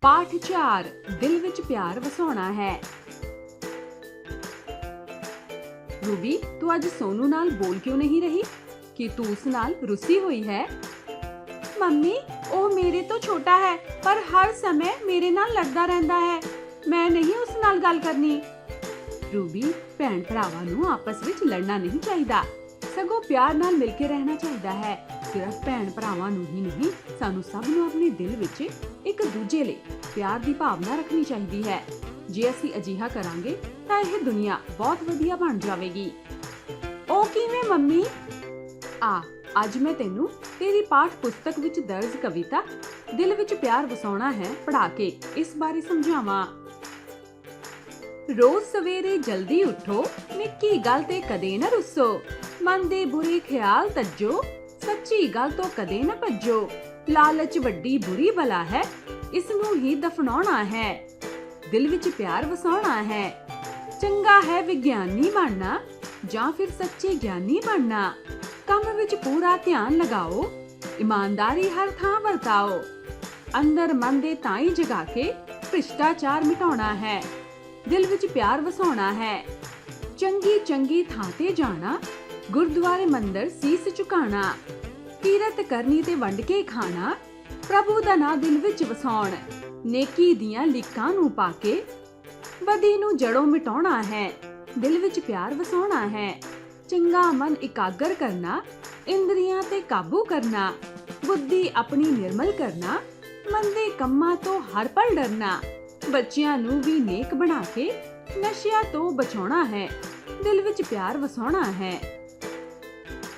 ਪਾਠ 4 ਦਿਲ ਵਿੱਚ ਪਿਆਰ ਵਸਾਉਣਾ ਹੈ। ਰੂਬੀ, ਤੂੰ ਅੱਜ ਸੋਨੂ ਨਾਲ ਬੋਲ ਕਿਉਂ ਨਹੀਂ ਰਹੀ? ਕਿ ਤੂੰ ਉਸ ਨਾਲ ਰੁੱਸੀ ਹੋਈ ਹੈ? ਮੰਮੀ, ਉਹ ਮੇਰੇ ਤੋਂ ਛੋਟਾ ਹੈ, ਪਰ ਹਰ ਸਮੇਂ ਮੇਰੇ ਨਾਲ ਲੜਦਾ ਰਹਿੰਦਾ ਹੈ। ਮੈਂ ਨਹੀਂ ਉਸ ਨਾਲ ਗੱਲ ਕਰਨੀ। ਰੂਬੀ, ਭੈਣ ਭਰਾਵਾਂ ਨੂੰ ਆਪਸ ਵਿੱਚ ਲੜਨਾ ਨਹੀਂ ਚਾਹੀਦਾ। ਸਗੋਂ ਪਿਆਰ ਨਾਲ ਮਿਲ ਕੇ ਰਹਿਣਾ ਚਾਹੀਦਾ ਹੈ। ਸਿਰਫ ਭੈਣ ਭਰਾਵਾਂ ਨੂੰ ਹੀ ਨਹੀਂ, ਸਾਨੂੰ ਸਭ ਨੂੰ ਆਪਣੇ ਦਿਲ ਵਿੱਚ ਇੱਕ ਦੂਜੇ ਲਈ ਪਿਆਰ ਦੀ ਭਾਵਨਾ ਰੱਖਣੀ ਚਾਹੀਦੀ ਹੈ। ਜੇ ਅਸੀਂ ਅਜਿਹਾ ਕਰਾਂਗੇ, ਤਾਂ ਇਹ ਦੁਨੀਆ ਬਹੁਤ ਵਧੀਆ ਬਣ ਜਾਵੇਗੀ। ਉਹ ਕਿਵੇਂ, ਮੰਮੀ? ਆ, ਅੱਜ ਮੈਂ ਤੈਨੂੰ ਤੇਰੀ ਪਾਠ ਪੁਸਤਕ ਵਿੱਚ ਦਰਜ ਕਵਿਤਾ ਦਿਲ ਵਿੱਚ ਪਿਆਰ ਵਸਾਉਣਾ ਹੈ ਪੜ੍ਹਾ ਕੇ, ਇਸ ਬਾਰੇ ਸਮਝਾਵਾਂ। ਰੋਜ਼ ਸਵੇਰੇ ਜਲਦੀ ਉਠੋ, ਨਿੱਕੀ ਗੱਲ ਤੇ ਕਦੇ ਨਾ ਰੁੱਸੋ। ਮਨ ਦੇ ਬੁਰੇ ਖਿਆਲ ਤੱਜੋ, ਸੱਚੀ ਗੱਲ ਤੋਂ ਕਦੇ ਨਾ ਭੱਜੋ। ਲਾਲਚ ਵੱਡੀ ਬੁਰੀ ਬਲਾ ਹੈ ਇਸ ਨੂੰ ਹੀ ਦਫਨਾਉਣਾ ਹੈ। ਦਿਲ ਵਿੱਚ ਪਿਆਰ ਵਸਾਉਣਾ ਹੈ। ਚੰਗਾ ਹੈ ਵਿਗਿਆਨੀ ਬਣਨਾ, ਜਾਂ ਫਿਰ ਸੱਚੇ ਗਿਆਨੀ ਬਣਨਾ। ਕੰਮ ਵਿੱਚ ਪੂਰਾ ਧਿਆਨ ਲਗਾਓ, ਇਮਾਨਦਾਰੀ ਹਰ ਥਾਂ ਵਰਤਾਓ। ਅੰਦਰ ਮਨ ਦੇ ਤਾਈ ਜਗਾ ਕੇ ਭ੍ਰਿਸ਼ਟਾਚਾਰ ਮਿਟਾਉਣਾ ਹੈ। ਦਿਲ ਵਿੱਚ ਪਿਆਰ ਵਸਾਉਣਾ ਹੈ। ਚੰਗੀ ਚੰਗੀ ਥਾਂ ਤੇ ਜਾਣਾ, ਗੁਰਦੁਆਰੇ ਮੰਦਰ ਸੀਸ ਝੁਕਾਣਾ ਕੀਰਤ ਕਰਨੀ ਤੇ ਵੰਡ ਕੇ ਖਾਣਾ, ਪ੍ਰਭੂ ਦਾ ਨਾਂ ਦਿਲ ਵਿੱਚ ਵਸਾਉਣ, ਨੇਕੀ ਦੀਆਂ ਲਿਖਾਂ ਨੂੰ ਪਾ ਕੇ ਬਦੀ ਨੂੰ ਜੜੋਂ ਮਿਟਾਉਣਾ ਹੈ, ਦਿਲ ਵਿੱਚ ਪਿਆਰ ਵਸਾਉਣਾ ਹੈ। ਚੰਗਾ ਮਨ ਇਕਾਗਰ ਕਰਨਾ, ਇੰਦਰੀਆਂ ਤੇ ਕਾਬੂ ਕਰਨਾ, ਬੁੱਧੀ ਆਪਣੀ ਨਿਰਮਲ ਕਰਨਾ, ਮਨ ਦੇ ਕੰਮਾਂ ਤੋਂ ਹਰ ਪਲ ਡਰਨਾ। ਬੱਚਿਆਂ ਨੂੰ ਵੀ ਨੇਕ ਬਣਾ ਕੇ ਨਸ਼ਿਆਂ ਤੋਂ ਬਚਾਉਣਾ ਹੈ, ਦਿਲ ਵਿੱਚ ਪਿਆਰ ਵਸਾਉਣਾ ਹੈ।